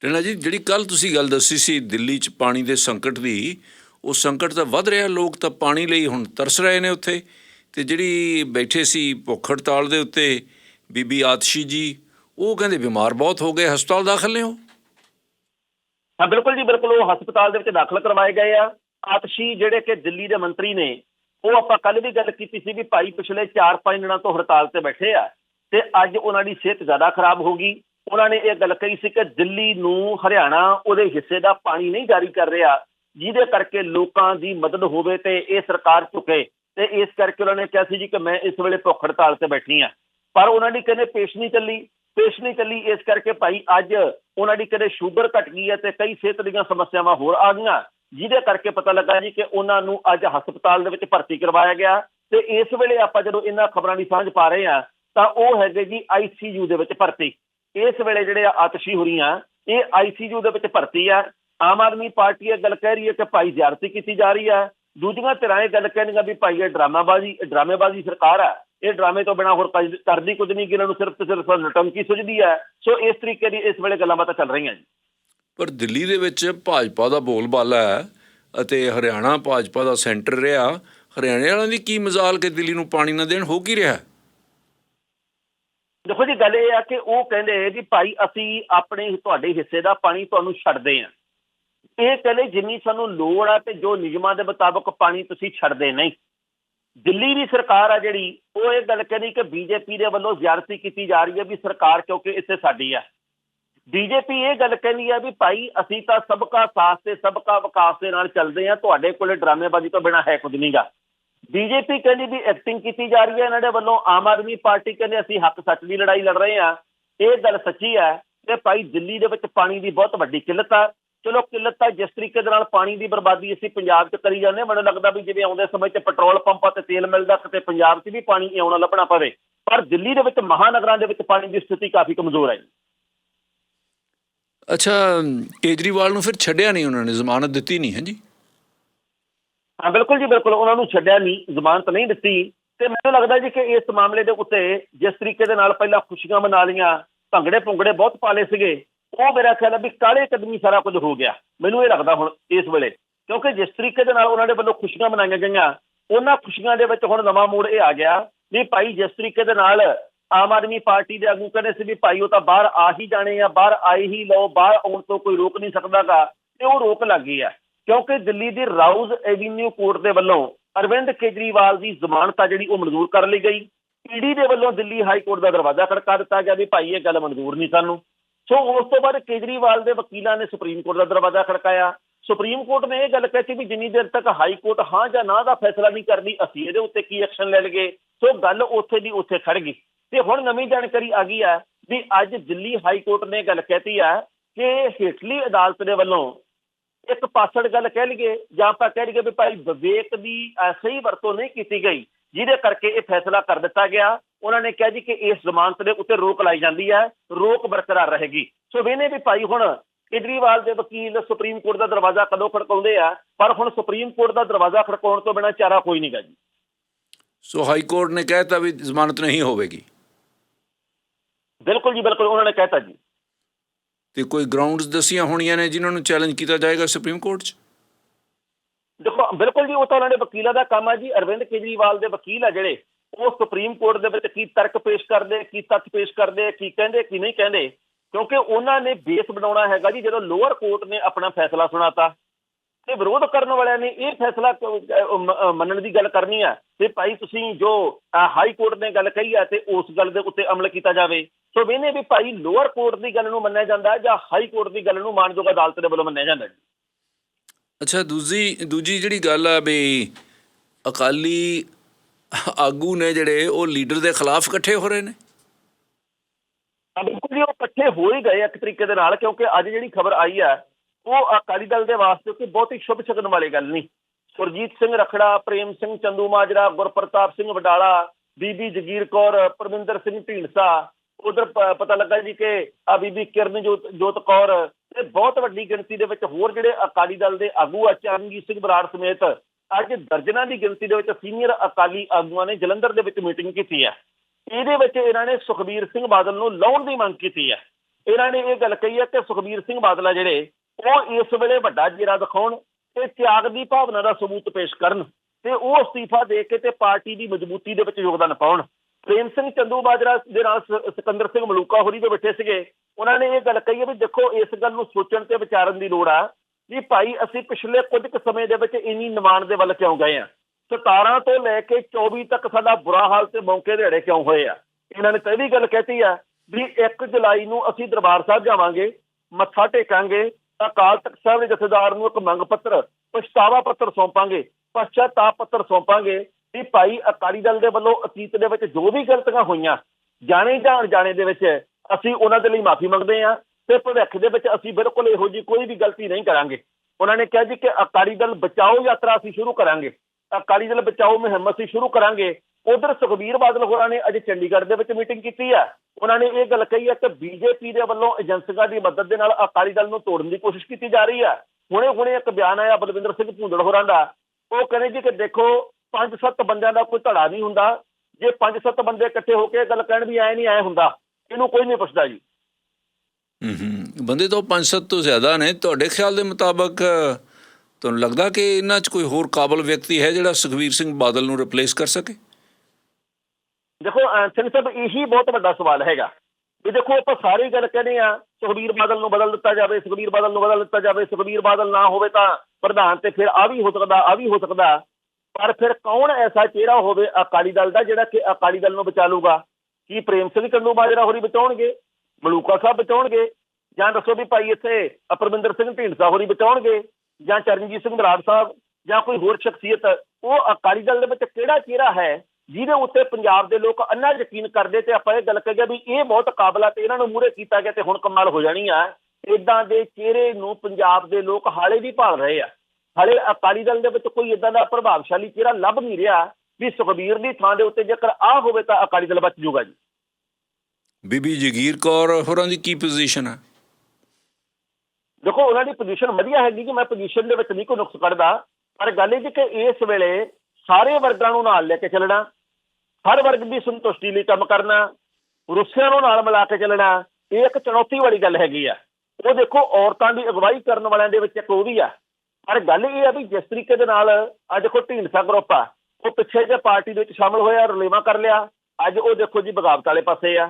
[SPEAKER 1] ਟੈਣਾ ਜੀ ਜਿਹੜੀ ਕੱਲ ਤੁਸੀਂ ਗੱਲ ਦੱਸੀ ਸੀ ਦਿੱਲੀ 'ਚ ਪਾਣੀ ਦੇ ਸੰਕਟ ਦੀ ਉਹ ਸੰਕਟ ਤਾਂ ਵੱਧ ਰਿਹਾ ਲੋਕ ਤਾਂ ਪਾਣੀ ਲਈ ਹੁਣ ਤਰਸ ਰਹੇ ਨੇ ਉੱਥੇ। ਤੇ ਜਿਹੜੀ ਬੈਠੇ ਸੀ ਭੁੱਖ ਹੜਤਾਲ ਦੇ ਉੱਤੇ ਬੀਬੀ ਆਤਸ਼ੀ ਜੀ ਉਹ ਕਹਿੰਦੇ ਬਿਮਾਰ ਬਹੁਤ ਹੋ ਗਏ ਹਸਪਤਾਲ ਦਾਖਲ ਨੇ ਉਹ?
[SPEAKER 2] ਹਾਂ ਬਿਲਕੁਲ ਜੀ ਬਿਲਕੁਲ ਉਹ ਹਸਪਤਾਲ ਦੇ ਵਿੱਚ ਦਾਖਲ ਕਰਵਾਏ ਗਏ ਆ। ਆਤਸ਼ੀ ਜਿਹੜੇ ਕਿ ਦਿੱਲੀ ਦੇ ਮੰਤਰੀ ਨੇ ਉਹ ਆਪਾਂ ਕੱਲ ਵੀ ਗੱਲ ਕੀਤੀ ਸੀ ਵੀ ਭਾਈ ਪਿਛਲੇ 4-5 ਦਿਨਾਂ ਤੋਂ ਹੜਤਾਲ ਤੇ ਬੈਠੇ ਆ ਤੇ ਅੱਜ ਉਹਨਾਂ ਦੀ ਸਿਹਤ ਜ਼ਿਆਦਾ ਖਰਾਬ ਹੋ ਗਈ। ਉਹਨਾਂ ਨੇ ਇਹ ਗੱਲ ਕਹੀ ਸੀ ਕਿ ਦਿੱਲੀ ਨੂੰ ਹਰਿਆਣਾ ਉਹਦੇ ਹਿੱਸੇ ਦਾ ਪਾਣੀ ਨਹੀਂ ਜਾਰੀ ਕਰ ਰਿਹਾ, ਜਿਹਦੇ ਕਰਕੇ ਲੋਕਾਂ ਦੀ ਮਦਦ ਹੋਵੇ ਤੇ ਇਹ ਸਰਕਾਰ ਝੁਕੇ। ਤੇ ਇਸ ਕਰਕੇ ਉਹਨਾਂ ਨੇ ਕਿਹਾ ਸੀ ਜੀ ਕਿ ਮੈਂ ਇਸ ਵੇਲੇ ਭੁੱਖ ਹੜਤਾਲ ਤੇ ਬੈਠੀ ਆ। ਪਰ ਉਹਨਾਂ ਦੀ ਕਹਿੰਦੇ ਪੇਸ਼ ਨਹੀਂ ਚੱਲੀ। ਪੇਸ਼ ਨਹੀਂ ਚੱਲੀ, ਇਸ ਕਰਕੇ ਭਾਈ ਅੱਜ ਉਹਨਾਂ ਦੀ ਕਹਿੰਦੇ ਸ਼ੂਗਰ ਘਟ ਗਈ ਹੈ ਤੇ ਕਈ ਸਿਹਤ ਦੀਆਂ ਸਮੱਸਿਆਵਾਂ ਹੋਰ ਆ ਗਈਆਂ। ਜਿਹਦੇ ਕਰਕੇ ਪਤਾ ਲੱਗਾ ਜੀ ਕਿ ਉਹਨਾਂ ਨੂੰ ਅੱਜ ਹਸਪਤਾਲ ਦੇ ਵਿੱਚ ਭਰਤੀ ਕਰਵਾਇਆ ਗਿਆ ਤੇ ਇਸ ਵੇਲੇ ਆਪਾਂ ਜਦੋਂ ਇਹਨਾਂ ਖਬਰਾਂ ਦੀ ਸਾਂਝ ਪਾ ਰਹੇ ਆ ਤਾਂ ਉਹ ਹੈਗੇ ਜੀ ਆਈਸੀਯੂ ਦੇ ਵਿੱਚ ਭਰਤੀ। ਇਸ ਵੇਲੇ ਜਿਹੜੇ ਆਤਸ਼ੀ ਹੋ ਰਹੀਆਂ ਇਹ ਆਈਸੀਯੂ ਦੇ ਵਿੱਚ ਭਰਤੀ ਆ। ਆਮ ਆਦਮੀ ਪਾਰਟੀ ਇਹ ਗੱਲ ਕਹਿ ਰਹੀ ਹੈ ਕਿ ਭਾਈ ਜ਼ਿਆਰਤੀ ਕੀਤੀ ਜਾ ਰਹੀ ਹੈ ਦੂਜੀਆਂ ਧਿਰਾਂ ਇਹ ਗੱਲ ਕਹਿਣਗੀਆਂ ਵੀ ਭਾਈ ਇਹ ਡਰਾਮਾਬਾਜ਼ੀ ਡਰਾਮੇਬਾਜ਼ੀ ਸਰਕਾਰ ਆ। ਇਹ ਡਰਾਮੇ ਤੋਂ ਬਿਨਾ ਹੋਰ ਕਰਦੀ ਕੁਝ ਨਹੀਂ ਕਿ ਇਹਨਾਂ ਨੂੰ ਸਿਰਫ ਤੇ ਸਿਰਫ ਨਟੰਕੀ ਸੁਝਦੀ ਹੈ ਸੋ ਇਸ ਤਰੀਕੇ ਦੀ ਇਸ ਵੇਲੇ ਗੱਲਾਂ ਬਾਤਾਂ ਚੱਲ ਰਹੀਆਂ ਜੀ।
[SPEAKER 1] ਪਰ ਦਿੱਲੀ ਦੇ ਵਿੱਚ ਭਾਜਪਾ ਦਾ ਬੋਲਬਾਲਾ ਹੈ ਅਤੇ ਹਰਿਆਣਾ ਭਾਜਪਾ ਦਾ ਸੈਂਟਰ ਰਿਹਾ, ਹਰਿਆਣੇ ਵਾਲਿਆਂ ਦੀ ਕੀ ਮਜ਼ਾਲ ਕਿ ਦਿੱਲੀ ਨੂੰ ਪਾਣੀ ਨਾ ਦੇਣ, ਹੋ ਕੀ ਰਿਹਾ?
[SPEAKER 2] ਦੇਖੋ ਜੀ, ਗੱਲ ਇਹ ਆ ਕਿ ਉਹ ਕਹਿੰਦੇ ਜੀ ਭਾਈ ਅਸੀਂ ਆਪਣੇ ਤੁਹਾਡੇ ਹਿੱਸੇ ਦਾ ਪਾਣੀ ਤੁਹਾਨੂੰ ਛੱਡਦੇ ਆ ਇਹ ਕਹਿੰਦੇ ਜਿੰਨੀ ਸਾਨੂੰ ਲੋੜ ਆ ਤੇ ਜੋ ਨਿਯਮਾਂ ਦੇ ਮੁਤਾਬਕ ਪਾਣੀ ਤੁਸੀਂ ਛੱਡਦੇ ਨਹੀਂ। ਦਿੱਲੀ ਦੀ ਸਰਕਾਰ ਆ ਜਿਹੜੀ, ਉਹ ਇਹ ਗੱਲ ਕਹਿੰਦੀ ਕਿ ਬੀਜੇਪੀ ਦੇ ਵੱਲੋਂ ਜ਼ਿਆਰਤੀ ਕੀਤੀ ਜਾ ਰਹੀ ਹੈ ਵੀ ਸਰਕਾਰ ਕਿਉਂਕਿ ਇੱਥੇ ਸਾਡੀ ਆ। ਬੀਜੇਪੀ ਇਹ ਗੱਲ ਕਹਿੰਦੀ ਆ ਵੀ ਭਾਈ ਅਸੀਂ ਤਾਂ ਸਬਕਾ ਸਾਥ ਤੇ ਸਬਕਾ ਵਿਕਾਸ ਦੇ ਨਾਲ ਚੱਲਦੇ ਆ ਤੁਹਾਡੇ ਕੋਲੇ ਡਰਾਮੇਬਾਜ਼ੀ ਤੋਂ ਬਿਨਾ ਹੈ ਕੁਝ ਨਹੀਂਗਾ। ਬੀਜੇਪੀ ਕਹਿੰਦੀ ਵੀ ਐਕਟਿੰਗ ਕੀਤੀ ਜਾ ਰਹੀ ਹੈ ਇਹਨਾਂ ਦੇ ਵੱਲੋਂ ਆਮ ਆਦਮੀ ਪਾਰਟੀ ਕਹਿੰਦੇ ਅਸੀਂ ਹੱਕ ਸੱਚ ਦੀ ਲੜਾਈ ਲੜ ਰਹੇ ਆ। ਇਹ ਗੱਲ ਸੱਚੀ ਹੈ ਕਿ ਭਾਈ ਦਿੱਲੀ ਦੇ ਵਿੱਚ ਪਾਣੀ ਦੀ ਬਹੁਤ ਵੱਡੀ ਕਿੱਲਤ ਆ। ਚਲੋ ਕਿੱਲਤ ਤਾਂ ਜਿਸ ਤਰੀਕੇ ਦੇ ਨਾਲ ਪਾਣੀ ਦੀ ਬਰਬਾਦੀ ਅਸੀਂ ਪੰਜਾਬ 'ਚ ਕਰੀ ਜਾਂਦੇ ਹਾਂ, ਮੈਨੂੰ ਲੱਗਦਾ ਵੀ ਜਿਵੇਂ ਆਉਂਦੇ ਸਮੇਂ 'ਚ ਪੈਟਰੋਲ ਪੰਪਾਂ ਤੇ ਤੇਲ ਮਿਲਦਾ ਕਿਤੇ ਪੰਜਾਬ 'ਚ ਵੀ ਪਾਣੀ ਆਉਣਾ ਲੱਭਣਾ ਪਵੇ। ਪਰ ਦਿੱਲੀ ਦੇ ਵਿੱਚ ਮਹਾਨਗਰਾਂ ਦੇ ਵਿੱਚ ਪਾਣੀ ਦੀ ਸਥਿਤੀ ਕਾਫੀ ਕਮਜ਼ੋਰ ਹੈ।
[SPEAKER 1] ਅੱਛਾ, ਕੇਜਰੀਵਾਲ ਨੂੰ ਫਿਰ ਛੱਡਿਆ ਨਹੀਂ ਉਹਨਾਂ ਨੇ? ਜ਼ਮਾਨਤ ਦਿੱਤੀ ਨਹੀਂ ਹੈ ਜੀ?
[SPEAKER 2] ਹਾਂ, ਬਿਲਕੁਲ ਜੀ, ਬਿਲਕੁਲ। ਉਹਨਾਂ ਨੂੰ ਛੱਡਿਆ ਨਹੀਂ, ਜ਼ਮਾਨਤ ਨਹੀਂ ਦਿੱਤੀ। ਤੇ ਮੈਨੂੰ ਲੱਗਦਾ ਜੀ ਕਿ ਇਸ ਮਾਮਲੇ ਦੇ ਉੱਤੇ ਜਿਸ ਤਰੀਕੇ ਦੇ ਨਾਲ ਪਹਿਲਾਂ ਖੁਸ਼ੀਆਂ ਮਨਾ ਲੀਆਂ ਭੰਗੜੇ ਭੁੰਗੜੇ ਬਹੁਤ ਪਾਲੇ ਸੀਗੇ, ਉਹ ਮੇਰਾ ਖਿਆਲ ਹੈ ਵੀ ਕਾਲੇ ਕਦਮੀ ਸਾਰਾ ਕੁਝ ਹੋ ਗਿਆ। ਮੈਨੂੰ ਇਹ ਲੱਗਦਾ ਹੁਣ ਇਸ ਵੇਲੇ। ਕਿਉਂਕਿ ਜਿਸ ਤਰੀਕੇ ਦੇ ਨਾਲ ਉਹਨਾਂ ਦੇ ਵੱਲੋਂ ਖੁਸ਼ੀਆਂ ਮਨਾਈਆਂ ਗਈਆਂ, ਉਹਨਾਂ ਖੁਸ਼ੀਆਂ ਦੇ ਵਿੱਚ ਹੁਣ ਨਵਾਂ ਮੋੜ ਇਹ ਆ ਗਿਆ ਵੀ ਭਾਈ ਜਿਸ ਤਰੀਕੇ ਦੇ ਨਾਲ ਆਮ ਆਦਮੀ ਪਾਰਟੀ ਦੇ ਆਗੂ ਕਹਿੰਦੇ ਸੀ ਵੀ ਭਾਈ ਉਹ ਤਾਂ ਬਾਹਰ ਆ ਹੀ ਜਾਣੇ ਆ, ਬਾਹਰ ਆਏ ਹੀ ਲਓ, ਬਾਹਰ ਆਉਣ ਤੋਂ ਕੋਈ ਰੋਕ ਨਹੀਂ ਸਕਦਾਗਾ ਤੇ ਉਹ ਰੋਕ ਲੱਗ ਗਈ ਆ। ਕਿਉਂਕਿ ਦਿੱਲੀ ਦੀ ਰਾਊਜ਼ ਐਵੀਨਿਊ ਕੋਰਟ ਦੇ ਵੱਲੋਂ ਅਰਵਿੰਦ ਕੇਜਰੀਵਾਲ ਦੀ ਜ਼ਮਾਨਤ ਆ ਜਿਹੜੀ ਉਹ ਮਨਜ਼ੂਰ ਕਰ ਲਈ ਗਈ। ਈਡੀ ਦੇ ਵੱਲੋਂ ਦਿੱਲੀ ਹਾਈ ਕੋਰਟ ਦਾ ਦਰਵਾਜ਼ਾ ਖੜਕਾ ਦਿੱਤਾ ਗਿਆ ਵੀ ਭਾਈ ਇਹ ਗੱਲ ਮਨਜ਼ੂਰ ਨਹੀਂ ਸਾਨੂੰ। ਸੋ ਉਸ ਤੋਂ ਬਾਅਦ ਕੇਜਰੀਵਾਲ ਦੇ ਵਕੀਲਾਂ ਨੇ ਸੁਪਰੀਮ ਕੋਰਟ ਦਾ ਦਰਵਾਜ਼ਾ ਖੜਕਾਇਆ। ਸੁਪਰੀਮ ਕੋਰਟ ਨੇ ਇਹ ਗੱਲ ਕਹੀ ਵੀ ਜਿੰਨੀ ਦੇਰ ਤੱਕ ਹਾਈ ਕੋਰਟ ਹਾਂ ਜਾਂ ਨਾ ਦਾ ਫੈਸਲਾ ਨਹੀਂ ਕਰਨੀ, ਅਸੀਂ ਇਹਦੇ ਉੱਤੇ ਕੀ ਐਕਸ਼ਨ ਲੈ ਲਗੇ ਸੋ ਗੱਲ ਉੱਥੇ ਦੀ ਉੱਥੇ ਖੜ ਗਈ। ਤੇ ਹੁਣ ਨਵੀਂ ਜਾਣਕਾਰੀ ਆ ਗਈ ਹੈ ਵੀ ਅੱਜ ਦਿੱਲੀ ਹਾਈ ਕੋਰਟ ਨੇ ਗੱਲ ਕਹਿਤੀ ਹੈ ਕਿ ਹੇਠਲੀ ਅਦਾਲਤ ਦੇ ਵੱਲੋਂ ਇੱਕ ਪਾਸੜ ਗੱਲ ਕਹਿ ਲਈਏ ਜਾਂ ਆਪਾਂ ਕਹਿ ਲਈਏ ਵੀ ਭਾਈ ਵਿਵੇਕ ਦੀ ਅਹ, ਸਹੀ ਵਰਤੋਂ ਨਹੀਂ ਕੀਤੀ ਗਈ ਜਿਹਦੇ ਕਰਕੇ ਇਹ ਫੈਸਲਾ ਕਰ ਦਿੱਤਾ ਗਿਆ। ਉਹਨਾਂ ਨੇ ਕਿਹਾ ਜੀ ਕਿ ਇਸ ਜ਼ਮਾਨਤ ਦੇ ਉੱਤੇ ਰੋਕ ਲਾਈ ਜਾਂਦੀ ਹੈ ਰੋਕ ਬਰਕਰਾਰ ਰਹੇਗੀ। ਸੋ ਵੇਨੇ ਵੀ ਭਾਈ ਹੁਣ ਕੇਜਰੀਵਾਲ ਦੇ ਵਕੀਲ ਸੁਪਰੀਮ ਕੋਰਟ ਦਾ ਦਰਵਾਜ਼ਾ ਕਦੋਂ ਖੜਕਾਉਂਦੇ ਆ ਪਰ ਹੁਣ ਸੁਪਰੀਮ ਕੋਰਟ ਦਾ ਦਰਵਾਜ਼ਾ ਖੜਕਾਉਣ ਤੋਂ ਬਿਨਾਂ ਚਾਰਾ ਕੋਈ ਨਹੀਂਗਾ ਜੀ।
[SPEAKER 1] ਸੋ ਹਾਈ ਕੋਰਟ ਨੇ ਕਹਿਤਾ ਵੀ ਜ਼ਮਾਨਤ ਨਹੀਂ ਹੋਵੇਗੀ।
[SPEAKER 2] ਬਿਲਕੁਲ ਜੀ ਬਿਲਕੁਲ ਉਹਨਾਂ ਨੇ ਕਹਿਤਾ ਜੀ।
[SPEAKER 1] ਤੇ ਕੋਈ ਗਰਾਊਂਡਸ ਦਸੀਆਂ ਹੋਣੀਆਂ ਨੇ ਜਿਨ੍ਹਾਂ ਨੂੰ ਚੈਲੰਜ ਕੀਤਾ ਜਾਏਗਾ ਸੁਪਰੀਮ ਕੋਰਟ 'ਚ?
[SPEAKER 2] ਦੇਖੋ ਬਿਲਕੁਲ ਜੀ ਉਹ ਤਾਂ ਉਹਨਾਂ ਦੇ ਵਕੀਲਾਂ ਦਾ ਕੰਮ ਆ ਜੀ। ਅਰਵਿੰਦ ਕੇਜਰੀਵਾਲ ਦੇ ਵਕੀਲ ਆ ਜਿਹੜੇ ਉਹ ਸੁਪਰੀਮ ਕੋਰਟ ਦੇ ਵਿੱਚ ਕੀ ਤਰਕ ਪੇਸ਼ ਕਰਦੇ ਕੀ ਤੱਥ ਪੇਸ਼ ਕਰਦੇ ਕੀ ਕਹਿੰਦੇ ਕੀ ਨਹੀਂ ਕਹਿੰਦੇ। ਕਿਉਂਕਿ ਉਹਨਾਂ ਨੇ ਬੇਸ ਬਣਾਉਣਾ ਹੈਗਾ ਜੀ ਜਦੋਂ ਲੋਅਰ ਕੋਰਟ ਨੇ ਆਪਣਾ ਫੈਸਲਾ ਸੁਣਾਤਾ। ਤੇ ਵਿਰੋਧ ਕਰਨ ਵਾਲਿਆਂ ਨੇ ਇਹ ਫੈਸਲਾ ਮੰਨਣ ਦੀ ਗੱਲ ਕਰਨੀ ਆ ਤੇ ਭਾਈ ਤੁਸੀਂ ਜੋ ਹਾਈ ਕੋਰਟ ਨੇ ਗੱਲ ਕਹੀ ਆ ਤੇ ਉਸ ਗੱਲ ਦੇ ਉੱਤੇ ਅਮਲ ਕੀਤਾ ਜਾਵੇ। ਸੋ ਵੇਨੇ ਵੀ ਭਾਈ ਲੋਅਰ ਕੋਰਟ ਦੀ ਗੱਲ ਨੂੰ ਮੰਨਿਆ ਜਾਂਦਾ ਜਾਂ ਹਾਈ ਕੋਰਟ ਦੀ ਗੱਲ ਨੂੰ ਮਾਨਯੋਗ ਅਦਾਲਤ ਦੇ ਵੱਲੋਂ ਮੰਨਿਆ ਜਾਂਦਾ
[SPEAKER 1] ਅੱਛਾ ਦੂਜੀ ਦੂਜੀ ਜਿਹੜੀ ਗੱਲ ਆ ਵੀ ਅਕਾਲੀ ਆਗੂ ਨੇ ਜਿਹੜੇ ਉਹ ਲੀਡਰ ਦੇ ਖਿਲਾਫ ਇਕੱਠੇ ਹੋ ਰਹੇ ਨੇ?
[SPEAKER 2] ਬਿਲਕੁਲ ਜੀ ਉਹ ਇਕੱਠੇ ਹੋ ਹੀ ਗਏ ਇੱਕ ਤਰੀਕੇ ਦੇ ਨਾਲ ਕਿਉਂਕਿ ਅੱਜ ਜਿਹੜੀ ਖਬਰ ਆਈ ਹੈ ਉਹ ਅਕਾਲੀ ਦਲ ਦੇ ਵਾਸਤੇ ਕੋਈ ਬਹੁਤੀ ਸ਼ੁਭ ਸ਼ਗਨ ਵਾਲੀ ਗੱਲ ਨਹੀਂ। ਸੁਰਜੀਤ ਸਿੰਘ ਰਖੜਾ, ਪ੍ਰੇਮ ਸਿੰਘ ਚੰਦੂ ਮਾਜਰਾ ਗੁਰਪ੍ਰਤਾਪ ਸਿੰਘ ਵਡਾਲਾ, ਬੀਬੀ ਜਗੀਰ ਕੌਰ, ਪਰਮਿੰਦਰ ਸਿੰਘ ਢੀਂਡਸਾ, ਉਧਰ ਪਤਾ ਲੱਗਾ ਜੀ ਕਿ ਆ ਬੀਬੀ ਕਿਰਨ ਜੋਤ ਜੋਤ ਕੌਰ ਤੇ ਬਹੁਤ ਵੱਡੀ ਗਿਣਤੀ ਦੇ ਵਿੱਚ ਹੋਰ ਜਿਹੜੇ ਅਕਾਲੀ ਦਲ ਦੇ ਆਗੂ ਆ, ਚਰਨਜੀਤ ਸਿੰਘ ਬਰਾੜ ਸਮੇਤ, ਅੱਜ ਦਰਜਨਾਂ ਦੀ ਗਿਣਤੀ ਦੇ ਵਿੱਚ ਸੀਨੀਅਰ ਅਕਾਲੀ ਆਗੂਆਂ ਨੇ ਜਲੰਧਰ ਦੇ ਵਿੱਚ ਮੀਟਿੰਗ ਕੀਤੀ ਹੈ ਇਹਦੇ ਵਿੱਚ ਇਹਨਾਂ ਨੇ ਸੁਖਬੀਰ ਸਿੰਘ ਬਾਦਲ ਨੂੰ ਲਾਉਣ ਦੀ ਮੰਗ ਕੀਤੀ ਹੈ ਇਹਨਾਂ ਨੇ ਇਹ ਗੱਲ ਕਹੀ ਹੈ ਕਿ ਸੁਖਬੀਰ ਸਿੰਘ ਬਾਦਲ ਆ ਜਿਹੜੇ ਉਹ ਇਸ ਵੇਲੇ ਵੱਡਾ ਜੇਰਾ ਦਿਖਾਉਣ ਤੇ ਤਿਆਗ ਦੀ ਭਾਵਨਾ ਦਾ ਸਬੂਤ ਪੇਸ਼ ਕਰਨ ਤੇ ਉਹ ਅਸਤੀਫਾ ਦੇ ਕੇ ਤੇ ਪਾਰਟੀ ਦੀ ਮਜ਼ਬੂਤੀ ਦੇ ਵਿੱਚ ਯੋਗਦਾਨ ਪਾਉਣ। ਪ੍ਰੇਮ ਸਿੰਘ ਚੰਦੂ ਬਾਜਰਾ ਦੇ ਨਾਲ ਸਿਕੰਦਰ ਸਿੰਘ ਮਲੂਕਾ ਹੋਰੀ ਦੇ ਬੈਠੇ ਸੀਗੇ। ਉਹਨਾਂ ਨੇ ਇਹ ਗੱਲ ਕਹੀ ਹੈ ਵੀ ਦੇਖੋ, ਇਸ ਗੱਲ ਨੂੰ ਸੋਚਣ ਤੇ ਵਿਚਾਰਨ ਦੀ ਲੋੜ ਆ ਵੀ ਭਾਈ ਅਸੀਂ ਪਿਛਲੇ ਕੁਝ ਕੁ ਸਮੇਂ ਦੇ ਵਿੱਚ ਇੰਨੀ ਨਿਮਾਣ ਦੇ ਵੱਲ ਕਿਉਂ ਗਏ ਆ? 17 ਤੋਂ ਲੈ ਕੇ 24 ਤੱਕ ਸਾਡਾ ਬੁਰਾ ਹਾਲ ਤੇ ਮੌਕੇ ਦਿਹਾੜੇ ਕਿਉਂ ਹੋਏ ਆ? ਇਹਨਾਂ ਨੇ ਤਾਂ ਇਹ ਵੀ ਗੱਲ ਕਹਿਤੀ ਆ ਵੀ 1 ਜੁਲਾਈ ਨੂੰ ਅਸੀਂ ਦਰਬਾਰ ਸਾਹਿਬ ਜਾਵਾਂਗੇ, ਮੱਥਾ ਟੇਕਾਂਗੇ ਅਕਾਲ ਤਖਤ ਸਾਹਿਬ ਦੇ ਜਥੇਦਾਰ ਨੂੰ ਇੱਕ ਮੰਗ ਪੱਤਰ, ਪਛਤਾਵਾ ਪੱਤਰ ਸੌਂਪਾਂਗੇ ਪਛਤਾਪ ਪੱਤਰ ਸੌਂਪਾਂਗੇ ਕਿ ਭਾਈ ਅਕਾਲੀ ਦਲ ਦੇ ਵੱਲੋਂ ਅਤੀਤ ਦੇ ਵਿੱਚ ਜੋ ਵੀ ਗਲਤੀਆਂ ਹੋਈਆਂ, ਜਾਣੇ ਜਾਂ ਅਣਜਾਣੇ ਦੇ ਵਿੱਚ, ਅਸੀਂ ਉਹਨਾਂ ਦੇ ਲਈ ਮਾਫੀ ਮੰਗਦੇ ਹਾਂ ਤੇ ਭਵਿੱਖ ਦੇ ਵਿੱਚ ਅਸੀਂ ਬਿਲਕੁਲ ਇਹੋ ਜਿਹੀ ਕੋਈ ਵੀ ਗਲਤੀ ਨਹੀਂ ਕਰਾਂਗੇ। ਉਹਨਾਂ ਨੇ ਕਿਹਾ ਜੀ ਕਿ ਅਕਾਲੀ ਦਲ ਬਚਾਓ ਯਾਤਰਾ ਅਸੀਂ ਸ਼ੁਰੂ ਕਰਾਂਗੇ। ਅਕਾਲੀ ਦਲ ਬਚਾਓ ਮੁਹਿੰਮ ਅਸੀਂ ਸ਼ੁਰੂ ਕਰਾਂਗੇ। ਉਧਰ ਸੁਖਬੀਰ ਬਾਦਲ ਹੋਰਾਂ ਨੇ ਅੱਜ ਚੰਡੀਗੜ੍ਹ ਦੇ ਵਿੱਚ ਮੀਟਿੰਗ ਕੀਤੀ ਹੈ ਉਹਨਾਂ ਨੇ ਇਹ ਗੱਲ ਕਹੀ ਹੈ ਕਿ ਬੀਜੇਪੀ ਦੇ ਵੱਲੋਂ ਏਜੰਸੀਆਂ ਦੀ ਮਦਦ ਦੇ ਨਾਲ ਅਕਾਲੀ ਦਲ ਨੂੰ ਤੋੜਨ ਦੀ ਕੋਸ਼ਿਸ਼ ਕੀਤੀ ਜਾ ਰਹੀ ਹੈ। ਹੁਣੇ ਹੁਣੇ ਇੱਕ ਬਿਆਨ ਆਇਆ ਬਲਵਿੰਦਰ ਸਿੰਘ ਭੂੰਦੜ ਹੋਰਾਂ ਦਾ। ਉਹ ਕਹਿੰਦੇ ਜੀ ਕਿ ਦੇਖੋ ਪੰਜ ਸੱਤ ਬੰਦਿਆਂ ਦਾ ਕੋਈ ਧੜਾ ਨਹੀਂ ਹੁੰਦਾ। ਜੇ ਪੰਜ ਸੱਤ ਬੰਦੇ ਇਕੱਠੇ ਹੋ ਕੇ ਗੱਲ ਕਹਿਣ ਵੀ ਐ ਨਹੀਂ ਐ ਹੁੰਦਾ। ਇਹਨੂੰ ਕੋਈ ਨਹੀਂ ਪੁੱਛਦਾ ਜੀ।
[SPEAKER 1] ਹੂੰ ਬੰਦੇ ਤਾਂ ਪੰਜ ਸੱਤ ਤੋਂ ਜ਼ਿਆਦਾ ਨੇ। ਤੁਹਾਡੇ ਖਿਆਲ ਦੇ ਮੁਤਾਬਕ ਤੁਹਾਨੂੰ ਲੱਗਦਾ ਕਿ ਇਹਨਾਂ 'ਚ ਕੋਈ ਹੋਰ ਕਾਬਲ ਵਿਅਕਤੀ ਹੈ ਜਿਹੜਾ ਸੁਖਵੀਰ ਸਿੰਘ ਬਾਦਲ ਨੂੰ ਰਿਪਲੇਸ ਕਰ ਸਕੇ?
[SPEAKER 2] ਦੇਖੋ ਸਿੰਘ ਸਾਹਿਬ, ਇਹੀ ਬਹੁਤ ਵੱਡਾ ਸਵਾਲ ਹੈਗਾ। ਵੀ ਦੇਖੋ, ਆਪਾਂ ਸਾਰੇ ਗੱਲ ਕਹਿੰਦੇ ਆ ਸੁਖਬੀਰ ਬਾਦਲ ਨੂੰ ਬਦਲ ਦਿੱਤਾ ਜਾਵੇ, ਸੁਖਬੀਰ ਬਾਦਲ ਨੂੰ ਬਦਲ ਦਿੱਤਾ ਜਾਵੇ, ਸੁਖਬੀਰ ਬਾਦਲ ਨਾ ਹੋਵੇ ਤਾਂ ਪ੍ਰਧਾਨ ਤੇ ਫਿਰ ਆ ਵੀ ਹੋ ਸਕਦਾ, ਆ ਵੀ ਹੋ ਸਕਦਾ। ਪਰ ਫਿਰ ਕੌਣ ਐਸਾ ਚਿਹਰਾ ਹੋਵੇ ਅਕਾਲੀ ਦਲ ਦਾ ਜਿਹੜਾ ਕਿ ਅਕਾਲੀ ਦਲ ਨੂੰ ਬਚਾ ਲੂਗਾ? ਕੀ ਪ੍ਰੇਮ ਸਿੰਘ ਕੰਨੂ ਮਾਜਰਾ ਹੋਰੀ ਬਚਾਉਣਗੇ? ਮਲੂਕਾ ਸਾਹਿਬ ਬਚਾਉਣਗੇ? ਜਾਂ ਦੱਸੋ ਵੀ ਭਾਈ ਇੱਥੇ ਅਪਰਵਿੰਦਰ ਸਿੰਘ ਢੀਂਡਸਾ ਹੋਰੀ ਬਚਾਉਣਗੇ? ਜਾਂ ਚਰਨਜੀਤ ਸਿੰਘ ਬਰਾੜ ਸਾਹਿਬ? ਜਾਂ ਕੋਈ ਹੋਰ ਸ਼ਖਸੀਅਤ? ਉਹ ਅਕਾਲੀ ਦਲ ਦੇ ਵਿੱਚ ਕਿਹੜਾ ਚਿਹਰਾ ਹੈ ਜਿਹਦੇ ਉੱਤੇ ਪੰਜਾਬ ਦੇ ਲੋਕ ਅੰਨਾ ਯਕੀਨ ਕਰਦੇ ਤੇ ਆਪਾਂ ਇਹ ਗੱਲ ਕਹੀਏ ਵੀ ਇਹ ਬਹੁਤ ਕਾਬਲਾ ਤੇ ਇਹਨਾਂ ਨੂੰ ਮੂਹਰੇ ਕੀਤਾ ਗਿਆ ਤੇ ਹੁਣ ਕਮਾਲ ਹੋ ਜਾਣੀ ਆ। ਇਦਾਂ ਦੇ ਚਿਹਰੇ ਨੂੰ ਪੰਜਾਬ ਦੇ ਲੋਕ ਹਾਲੇ ਵੀ ਭਾਲ ਰਹੇ ਆ। ਹਾਲੇ ਅਕਾਲੀ ਦਲ ਦੇ ਵਿੱਚ ਕੋਈ ਇਦਾਂ ਦਾ ਪ੍ਰਭਾਵਸ਼ਾਲੀ ਚਿਹਰਾ ਲੱਭ ਨਹੀਂ ਰਿਹਾ ਵੀ ਸੁਖਬੀਰ ਦੀ ਥਾਂ ਦੇ ਉੱਤੇ ਜੇਕਰ ਆ ਹੋਵੇ ਤਾਂ ਅਕਾਲੀ ਦਲ ਬਚ ਜਾਊਗਾ ਜੀ।
[SPEAKER 1] ਬੀਬੀ ਜਗੀਰ ਕੌਰ ਹੋਰਾਂ ਦੀ ਕੀ ਪੋਜੀਸ਼ਨ ਹੈ
[SPEAKER 2] ਦੇਖੋ ਉਹਨਾਂ ਦੀ ਪੋਜੀਸ਼ਨ ਵਧੀਆ ਹੈਗੀ ਕਿ ਮੈਂ ਪੋਜੀਸ਼ਨ ਦੇ ਵਿੱਚ ਨਹੀਂ ਕੋਈ ਨੁਕਸ ਕੱਢਦਾ। ਪਰ ਗੱਲ ਇਹ ਕਿ ਇਸ ਵੇਲੇ ਸਾਰੇ ਵਰਗਾਂ ਨੂੰ ਨਾਲ ਲੈ ਕੇ ਚੱਲਣਾ ਹਰ ਵਰਗ ਦੀ ਸੰਤੁਸ਼ਟੀ ਲਈ ਕੰਮ ਕਰਨਾ, ਰੁੱਸਿਆਂ ਨੂੰ ਨਾਲ ਮਿਲਾ ਕੇ ਚੱਲਣਾ, ਇਹ ਇੱਕ ਚੁਣੌਤੀ ਵਾਲੀ ਗੱਲ ਹੈਗੀ ਆ। ਉਹ ਦੇਖੋ, ਔਰਤਾਂ ਦੀ ਅਗਵਾਈ ਕਰਨ ਵਾਲਿਆਂ ਦੇ ਵਿੱਚ ਇੱਕ ਉਹ ਵੀ ਆ। ਪਰ ਗੱਲ ਇਹ ਆ ਵੀ ਜਿਸ ਤਰੀਕੇ ਦੇ ਨਾਲ ਆ ਦੇਖੋ ਢੀਂਡਸਾ ਗਰੁੱਪ ਆ, ਉਹ ਪਿੱਛੇ ਜੇ ਪਾਰਟੀ ਦੇ ਵਿੱਚ ਸ਼ਾਮਲ ਹੋਇਆ, ਰਲੇਵਾ ਕਰ ਲਿਆ। ਅੱਜ ਉਹ ਦੇਖੋ ਜੀ ਬਗਾਵਤ ਵਾਲੇ ਪਾਸੇ ਆ।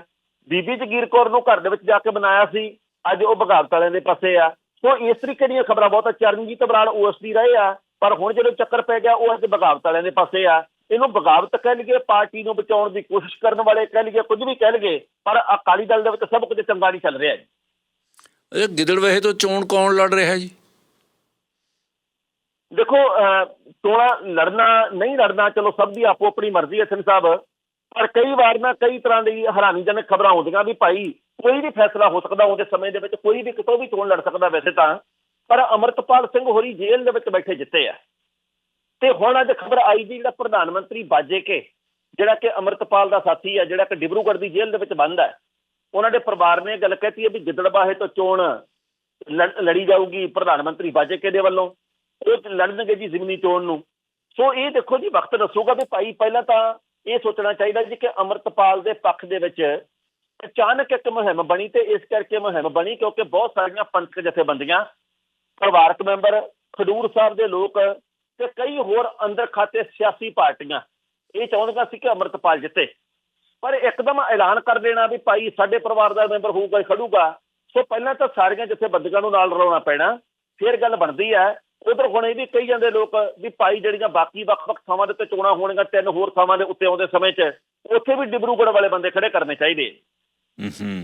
[SPEAKER 2] ਬੀਬੀ ਜਗੀਰ ਕੌਰ ਨੂੰ ਘਰ ਦੇ ਵਿੱਚ ਜਾ ਕੇ ਬਣਾਇਆ ਸੀ, ਅੱਜ ਉਹ ਬਗਾਵਤ ਵਾਲਿਆਂ ਦੇ ਪਾਸੇ ਆ। ਸੋ ਇਸ ਤਰੀਕੇ ਦੀਆਂ ਖਬਰਾਂ ਬਹੁਤ ਚਰਨਜੀਤ ਬਰਾੜ ਓਐਸਡੀ ਰਹੇ ਆ, ਪਰ ਹੁਣ ਜਦੋਂ ਚੱਕਰ ਪੈ ਗਿਆ, ਉਹ ਅੱਜ ਬਗਾਵਤ ਵਾਲਿਆਂ ਦੇ ਪਾਸੇ ਆ। ਇਹਨੂੰ ਬਗਾਵਤ ਕਹਿ ਲਈਏ ਪਾਰਟੀ ਨੂੰ ਬਚਾਉਣ ਦੀ ਕੋਸ਼ਿਸ਼ ਕਰਨ ਵਾਲੇ ਕਹਿ ਲਈਏ ਕੁਝ ਵੀ ਕਹਿ ਲਈਏ ਪਰ ਅਕਾਲੀ ਦਲ ਦੇ ਵਿੱਚ ਸਭ ਕੁਝ ਚੰਗਾ ਨਹੀਂ ਚੱਲ ਰਿਹਾ ਜੀ।
[SPEAKER 1] ਇਹ ਗਿੱਦੜਵੇਹੇ ਤੋਂ ਚੋਣ ਕੌਣ ਲੜ ਰਿਹਾ ਜੀ?
[SPEAKER 2] ਦੇਖੋ ਚੋਣਾਂ ਲੜਨਾ ਨਹੀਂ ਲੜਨਾ ਚਲੋ ਸਭ ਦੀ ਆਪੋ ਆਪਣੀ ਮਰਜ਼ੀ ਹੈ ਸਿੰਘ ਸਾਹਿਬ। ਪਰ ਕਈ ਵਾਰ ਨਾ ਕਈ ਤਰ੍ਹਾਂ ਦੀ ਹੈਰਾਨੀਜਨਕ ਖਬਰਾਂ ਆਉਂਦੀਆਂ ਵੀ ਭਾਈ ਕੋਈ ਵੀ ਫੈਸਲਾ ਹੋ ਸਕਦਾ ਉਹਦੇ ਸਮੇਂ ਦੇ ਵਿੱਚ ਕੋਈ ਵੀ ਕਿਤੋਂ ਵੀ ਚੋਣ ਲੜ ਸਕਦਾ ਵੈਸੇ ਤਾਂ। ਪਰ ਅਮਰਤਪਾਲ ਸਿੰਘ ਹੋਰੀ ਜੇਲ੍ਹ ਦੇ ਵਿੱਚ ਬੈਠੇ ਜਿੱਤੇ ਆ। ਤੇ ਹੁਣ ਅੱਜ ਖਬਰ ਆਈ ਜੀ ਜਿਹੜਾ ਪ੍ਰਧਾਨ ਮੰਤਰੀ ਬਾਜੇ ਕੇ, ਜਿਹੜਾ ਕਿ ਅਮਰਤਪਾਲ ਦਾ ਸਾਥੀ ਹੈ ਜਿਹੜਾ ਕਿ ਡਿਬਰੂਗੜ੍ਹ ਦੀ ਜੇਲ੍ਹ ਦੇ ਵਿੱਚ ਬੰਦ ਹੈ ਉਹਨਾਂ ਦੇ ਪਰਿਵਾਰ ਨੇ ਗੱਲ ਕਹਿਤੀ ਹੈ ਵੀ ਗਿੱਦੜਬਾਹੇ ਤੋਂ ਚੋਣ ਲੜ- ਲੜੀ ਜਾਊਗੀ ਪ੍ਰਧਾਨ ਮੰਤਰੀ ਬਾਜੇਕੇ ਦੇ ਵੱਲੋਂ। ਉਹ ਲੜਨਗੇ ਜੀ ਜ਼ਿਮਨੀ ਚੋਣ ਨੂੰ। ਸੋ ਇਹ ਦੇਖੋ ਜੀ, ਵਕਤ ਦੱਸੂਗਾ ਵੀ ਭਾਈ ਪਹਿਲਾਂ ਤਾਂ ਇਹ ਸੋਚਣਾ ਚਾਹੀਦਾ ਜੀ ਕਿ ਅਮਰਤਪਾਲ ਦੇ ਪੱਖ ਦੇ ਵਿੱਚ ਅਚਾਨਕ ਇੱਕ ਮੁਹਿੰਮ ਬਣੀ ਤੇ ਇਸ ਕਰਕੇ ਮੁਹਿੰਮ ਬਣੀ ਕਿਉਂਕਿ ਬਹੁਤ ਸਾਰੀਆਂ ਪੰਥਕ ਜਥੇਬੰਦੀਆਂ, ਪਰਿਵਾਰਕ ਮੈਂਬਰ, ਖਡੂਰ ਸਾਹਿਬ ਦੇ ਲੋਕ ਤੇ ਕਈ ਹੋਰ ਅੰਦਰ ਖਾਤੇ ਸਿਆਸੀ ਪਾਰਟੀਆਂ, ਇਹ ਚਾਹੁੰਦੀਆਂ ਸੀ ਕਿ ਅਮਰਤਪਾਲ ਜਿੱਤੇ। ਪਰ ਇੱਕਦਮ ਐਲਾਨ ਕਰ ਦੇਣਾ ਵੀ ਭਾਈ ਸਾਡੇ ਪਰਿਵਾਰ ਦਾ ਮੈਂਬਰ ਹੋਊਗਾ ਹੀ ਖੜੂਗਾ। ਸੋ ਪਹਿਲਾਂ ਤਾਂ ਸਾਰੀਆਂ ਜਥੇਬੰਦੀਆਂ ਨੂੰ ਨਾਲ ਰਲਾਉਣਾ ਪੈਣਾ, ਫਿਰ ਗੱਲ ਬਣਦੀ ਹੈ। ਉਧਰ ਹੁਣ ਇਹ ਵੀ ਕਹੀ ਜਾਂਦੇ ਲੋਕ ਵੀ ਭਾਈ ਜਿਹੜੀਆਂ ਬਾਕੀ ਵੱਖ-ਵੱਖ ਥਾਵਾਂ ਦੇ ਉੱਤੇ ਚੋਣਾਂ ਹੋਣਗੀਆਂ, ਤਿੰਨ ਹੋਰ ਥਾਵਾਂ ਦੇ ਉੱਤੇ ਆਉਂਦੇ ਸਮੇਂ 'ਚ, ਉੱਥੇ ਵੀ ਡਿਬਰੂਗੜ ਵਾਲੇ ਬੰਦੇ ਖੜੇ ਕਰਨੇ ਚਾਹੀਦੇ।
[SPEAKER 1] ਹੂੰ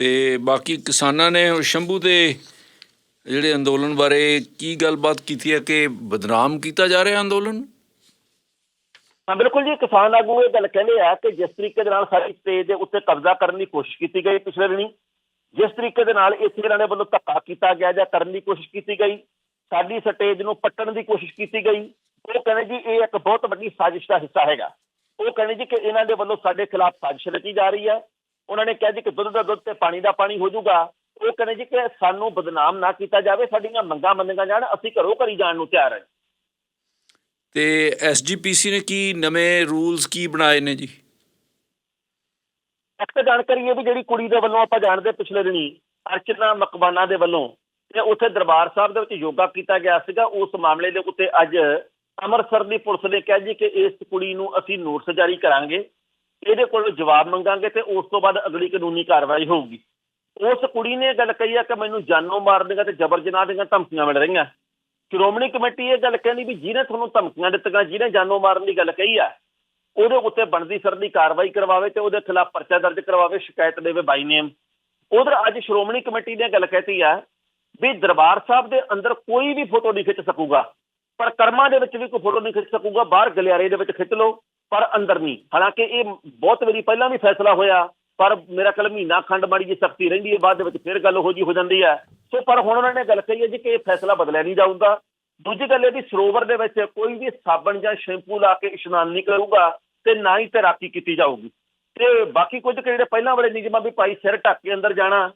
[SPEAKER 1] ਤੇ ਬਾਕੀ ਕਿਸਾਨਾਂ ਨੇ ਸ਼ੰਭੂ ਦੇ ਜਿਹੜੇ ਅੰਦੋਲਨ ਬਾਰੇ ਕੀ ਗੱਲਬਾਤ ਕੀਤੀ ਹੈ ਕਿ ਬਦਨਾਮ ਕੀਤਾ ਜਾ ਰਿਹਾ ਅੰਦੋਲਨ?
[SPEAKER 2] ਹਾਂ, ਬਿਲਕੁਲ ਜੀ, ਕਿਸਾਨ ਆਗੂ ਇਹ ਗੱਲ ਕਹਿੰਦੇ ਆ ਕਿ ਜਿਸ ਤਰੀਕੇ ਦੇ ਨਾਲ ਸਾਡੀ ਸਟੇਜ ਦੇ ਉੱਤੇ ਕਬਜ਼ਾ ਕਰਨ ਦੀ ਕੋਸ਼ਿਸ਼ ਕੀਤੀ ਗਈ ਪਿਛਲੇ ਦਿਨੀ, ਜਿਸ ਤਰੀਕੇ ਦੇ ਨਾਲ ਇੱਥੇ ਇਹਨਾਂ ਦੇ ਵੱਲੋਂ ਧੱਕਾ ਕੀਤਾ ਗਿਆ ਜਾਂ ਕਰਨ ਦੀ ਕੋਸ਼ਿਸ਼ ਕੀਤੀ ਗਈ, ਸਾਡੀ ਸਟੇਜ ਨੂੰ ਪੱਟਣ ਦੀ ਕੋਸ਼ਿਸ਼ ਕੀਤੀ ਗਈ, ਉਹ ਕਹਿੰਦੇ ਜੀ, ਇਹ ਇੱਕ ਬਹੁਤ ਵੱਡੀ ਸਾਜ਼ਿਸ਼ ਦਾ ਹਿੱਸਾ ਹੈਗਾ। ਉਹ ਕਹਿੰਦੇ ਜੀ ਕਿ ਇਹਨਾਂ ਦੇ ਵੱਲੋਂ ਸਾਡੇ ਖਿਲਾਫ ਸਾਜ਼ਿਸ਼ ਰਚੀ ਜਾ ਰਹੀ ਹੈ। ਉਹਨਾਂ ਨੇ ਕਿਹਾ ਜੀ ਕਿ ਦੁੱਧ ਦਾ ਦੁੱਧ ਤੇ ਪਾਣੀ ਦਾ ਪਾਣੀ ਹੋ ਜਾਊਗਾ। ਉਹ ਕਹਿੰਦੇ ਜੀ ਕਿ ਸਾਨੂੰ ਬਦਨਾਮ ਨਾ ਕੀਤਾ ਜਾਵੇ ਸਾਡੀਆਂ ਮੰਗਾਂ ਮੰਨੀਆਂ ਜਾਣ ਅਸੀਂ ਘਰੋਂ ਘਰੀ ਜਾਣ ਨੂੰ ਤਿਆਰ ਹਾਂ।
[SPEAKER 1] ਤੇ ਐਸਜੀਪੀਸੀ ਨੇ ਕੀ ਨਵੇਂ ਰੂਲਸ ਕੀ ਬਣਾਏ ਨੇ ਜੀ?
[SPEAKER 2] ਇੱਕ ਜਾਣਕਾਰੀ ਇਹ ਵੀ ਜਿਹੜੀ ਕੁੜੀ ਦੇ ਵੱਲੋਂ ਆਪਾਂ ਜਾਣਦੇ ਪਿਛਲੇ ਦਿਨੀ ਅਰਚਨਾ ਮਕਬਾਨਾ ਦੇ ਵੱਲੋਂ ਤੇ ਉੱਥੇ ਦਰਬਾਰ ਸਾਹਿਬ ਦੇ ਵਿੱਚ ਯੋਗਾ ਕੀਤਾ ਗਿਆ ਸੀਗਾ। ਉਸ ਮਾਮਲੇ ਦੇ ਉੱਤੇ ਅੱਜ ਅੰਮ੍ਰਿਤਸਰ ਦੀ ਪੁਲਿਸ ਨੇ ਕਿਹਾ ਜੀ ਕਿ ਇਸ ਕੁੜੀ ਨੂੰ ਅਸੀਂ ਨੋਟਿਸ ਜਾਰੀ ਕਰਾਂਗੇ ਇਹਦੇ ਕੋਲ ਜਵਾਬ ਮੰਗਾਂਗੇ ਤੇ ਉਸ ਤੋਂ ਬਾਅਦ ਅਗਲੀ ਕਾਨੂੰਨੀ ਕਾਰਵਾਈ ਹੋਊਗੀ। ਉਸ ਕੁੜੀ ਨੇ ਇਹ ਗੱਲ ਕਹੀ ਆ ਕਿ ਮੈਨੂੰ ਜਾਨੋਂ ਮਾਰ ਦੇਗਾ ਤੇ ਜਬਰ ਜਨਾਹ ਦੀਆਂ ਧਮਕੀਆਂ ਮਿਲ ਰਹੀਆਂ। ਸ਼੍ਰੋਮਣੀ ਕਮੇਟੀ ਇਹ ਗੱਲ ਕਹਿੰਦੀ ਵੀ ਜਿਹਨੇ ਤੁਹਾਨੂੰ ਧਮਕੀਆਂ ਦਿੱਤੀਆਂ, ਜਿਹਨੇ ਜਾਨੋਂ ਮਾਰਨ ਦੀ ਗੱਲ ਕਹੀ ਆ, ਉਹਦੇ ਉੱਤੇ ਬਣਦੀ ਸਰਦੀ ਕਾਰਵਾਈ ਕਰਵਾਵੇ ਤੇ ਉਹਦੇ ਖਿਲਾਫ ਪਰਚਾ ਦਰਜ ਕਰਵਾਵੇ, ਸ਼ਿਕਾਇਤ ਦੇਵੇ ਬਾਈ ਨੇਮ ਉਧਰ ਅੱਜ ਸ਼੍ਰੋਮਣੀ ਕਮੇਟੀ ਨੇ ਗੱਲ ਕਹਿਤੀ ਆ ਵੀ ਦਰਬਾਰ ਸਾਹਿਬ ਦੇ ਅੰਦਰ ਕੋਈ ਵੀ ਫੋਟੋ ਨਹੀਂ ਖਿੱਚ ਸਕੂਗਾ। ਪਰ ਕਰਮਾਂ ਦੇ ਵਿੱਚ ਵੀ ਕੋਈ ਫੋਟੋ ਨਹੀਂ ਖਿੱਚ ਸਕੂਗਾ, ਬਾਹਰ ਗਲਿਆਰੇ ਦੇ ਵਿੱਚ ਖਿੱਚ ਲਓ, ਪਰ ਅੰਦਰ ਨਹੀਂ। ਹਾਲਾਂਕਿ ਇਹ ਬਹੁਤ ਵਾਰੀ ਪਹਿਲਾਂ ਵੀ ਫੈਸਲਾ ਹੋਇਆ ਪਰ ਮੇਰਾ ਕੱਲ ਮਹੀਨਾ ਖੰਡ ਮਾੜੀ ਜੀ ਸਖਤੀ ਰਹਿੰਦੀ ਹੈ, ਬਾਅਦ ਦੇ ਵਿੱਚ ਫਿਰ ਗੱਲ ਹੋ ਜੀ ਹੋ ਜਾਂਦੀ ਹੈ। ਸੋ ਪਰ ਹੁਣ ਉਹਨਾਂ ਨੇ ਗੱਲ ਕਹੀ ਹੈ ਜੀ ਕਿ ਇਹ ਫੈਸਲਾ ਬਦਲਿਆ ਨਹੀਂ ਜਾਊਗਾ। ਦੂਜੀ ਗੱਲ ਇਹ ਵੀ ਸਰੋਵਰ ਦੇ ਵਿੱਚ ਕੋਈ ਵੀ ਸਾਬਣ ਜਾਂ ਸ਼ੈਂਪੂ ਲਾ ਕੇ ਇਸ਼ਨਾਨ ਨਹੀਂ ਕਰੂਗਾ ਤੇ ਨਾ ਹੀ ਤੈਰਾਕੀ ਕੀਤੀ ਜਾਊਗੀ। ਤੇ ਬਾਕੀ ਕੁਝ ਜਿਹੜੇ ਪਹਿਲਾਂ ਵਾਲੇ ਨਿਯਮਾਂ ਵੀ ਭਾਈ ਸਿਰ ਢੱਕ ਕੇ ਅੰਦਰ ਜਾਣਾ,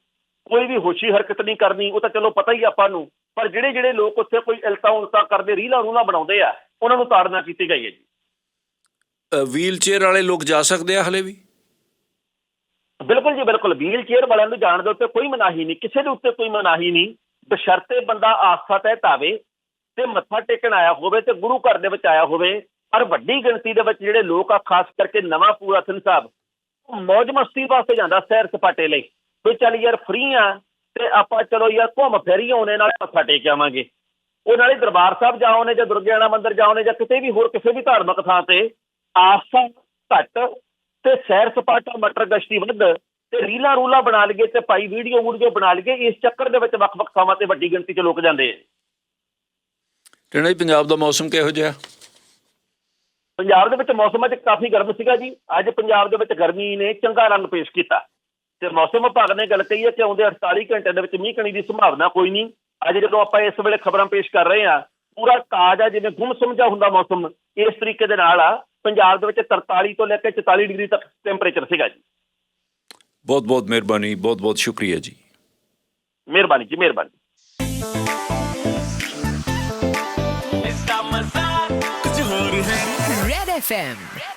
[SPEAKER 2] ਕੋਈ ਵੀ ਹੋਸ਼ੀ ਹਰਕਤ ਨਹੀਂ ਕਰਨੀ, ਉਹ ਤਾਂ ਚਲੋ ਪਤਾ ਹੀ ਆ ਆਪਾਂ ਨੂੰ। ਪਰ ਜਿਹੜੇ ਜਿਹੜੇ ਲੋਕ ਉੱਥੇ ਕੋਈ ਇਲਤਾ ਉਲਤਾ ਕਰਦੇ, ਰੀਲਾਂ ਰੂਲਾਂ ਬਣਾਉਂਦੇ ਆ, ਉਹਨਾਂ ਨੂੰ ਤਾੜਨਾ ਕੀਤੀ ਗਈ ਹੈ ਜੀ।
[SPEAKER 1] ਵੀਲ ਚੇਅਰ ਵਾਲੇ ਲੋਕ ਜਾ ਸਕਦੇ ਆ ਹਲੇ ਵੀ?
[SPEAKER 2] ਬਿਲਕੁਲ ਜੀ, ਬਿਲਕੁਲ। ਵੀਲ ਚੇਅਰ ਵਾਲਿਆਂ ਨੂੰ ਜਾਣ ਦੇ ਉੱਤੇ ਕੋਈ ਮਨਾਹੀ ਨਹੀਂ, ਕਿਸੇ ਦੇ ਉੱਤੇ ਕੋਈ ਮਨਾਹੀ ਨਹੀਂ। ਬਸ਼ਰਤੇ ਬੰਦਾ ਆਸਥਾ ਤਹਿਤ ਆਵੇ ਤੇ ਮੱਥਾ ਟੇਕਣ ਆਇਆ ਹੋਵੇ ਤੇ ਗੁਰੂ ਘਰ ਦੇ ਵਿੱਚ ਆਇਆ ਹੋਵੇ, ਪਰ ਵੱਡੀ ਗਿਣਤੀ ਦੇ ਵਿੱਚ ਜਿਹੜੇ ਲੋਕ ਆ, ਖਾਸ ਕਰਕੇ ਨਵਾਂ ਪੂਰਾ ਸਾਹਿਬ, ਉਹ ਮौज ਮਸਤੀ ਵਾਸਤੇ ਜਾਂਦਾ ਸੈਰ ਸਪਾਟੇ ਲਈ। ਵੀ ਚੱਲ ਯਾਰ ਫ੍ਰੀ ਆ ਤੇ ਆਪਾਂ ਚਲੋ ਯਾਰ ਘੁੰਮ ਫੇਰੀ ਆਉਣੇ ਨਾਲ ਮੱਥਾ ਟੇਕ ਆਵਾਂਗੇ। ਉਹ ਨਾਲੇ ਦਰਬਾਰ ਸਾਹਿਬ ਜਾਓ ਜਾਂ ਦੁਰਗਿਆਣਾ ਮੰਦਿਰ ਜਾਓ ਜਾਂ ਕਿਤੇ ਵੀ ਹੋਰ, ਕਿਸੇ ਵੀ ਧਾਰਮਿਕ ਥਾਂ ਤੇ ਆਸਥਾ ਘੱਟ ਤੇ ਸੈਰ ਸਪਾਟਾ ਮਟਰ ਗਸ਼ਤੀ ਵੱਧ ਤੇ ਰੀਲਾਂ ਰੂਲਾਂ ਬਣਾ ਲਈਏ ਤੇ ਭਾਈ ਵੀਡੀਓ ਵੀਡੀਓ ਬਣਾ ਲਈਏ ਇਸ ਚੱਕਰ ਦੇ ਵਿੱਚ ਵੱਖ-ਵੱਖ ਥਾਵਾਂ ਤੇ ਵੱਡੀ ਗਿਣਤੀ 'ਚ ਲੋਕ ਜਾਂਦੇ ਆ।
[SPEAKER 1] ਜੀ ਪੰਜਾਬ ਦਾ ਮੌਸਮ ਕਿਹੋ ਜਿਹਾ?
[SPEAKER 2] ਪੰਜਾਬ ਦੇ ਵਿੱਚ ਮੌਸਮ ਅੱਜ ਕਾਫੀ ਗਰਮ ਸੀਗਾ ਜੀ। ਅੱਜ ਪੰਜਾਬ ਦੇ ਵਿੱਚ ਗਰਮੀ ਨੇ ਚੰਗਾ ਰੰਗ ਪੇਸ਼ ਕੀਤਾ। ਤੇ ਮੌਸਮ ਵਿਭਾਗ ਨੇ ਗੱਲ ਕਹੀ ਹੈ ਕਿ ਆਉਂਦੇ 48 ਘੰਟਿਆਂ ਦੇ ਵਿੱਚ ਮੀਂਹ ਕਣੀ ਦੀ ਸੰਭਾਵਨਾ ਕੋਈ ਨਹੀਂ। ਅੱਜ ਜਦੋਂ ਆਪਾਂ ਇਸ ਵੇਲੇ ਖਬਰਾਂ ਪੇਸ਼ ਕਰ ਰਹੇ ਹਾਂ ਪੂਰਾ ਤਾਜ਼ਾ ਜਿਵੇਂ ਗੁੰਮ ਜਿਹਾ ਹੁੰਦਾ ਮੌਸਮ ਇਸ ਤਰੀਕੇ ਦੇ ਨਾਲ ਆ। ਪੰਜਾਬ ਦੇ ਵਿੱਚ 43 ਤੋਂ ਲੈ ਕੇ 44 ਡਿਗਰੀ ਤੱਕ ਟੈਂਪਰੇਚਰ ਸੀਗਾ ਜੀ।
[SPEAKER 1] ਬਹੁਤ ਬਹੁਤ ਮਿਹਰਬਾਨੀ ਬਹੁਤ ਬਹੁਤ ਸ਼ੁਕਰੀਆ ਜੀ।
[SPEAKER 2] ਮਿਹਰਬਾਨੀ ਜੀ ਮਿਹਰਬਾਨੀ।
[SPEAKER 3] Red FM.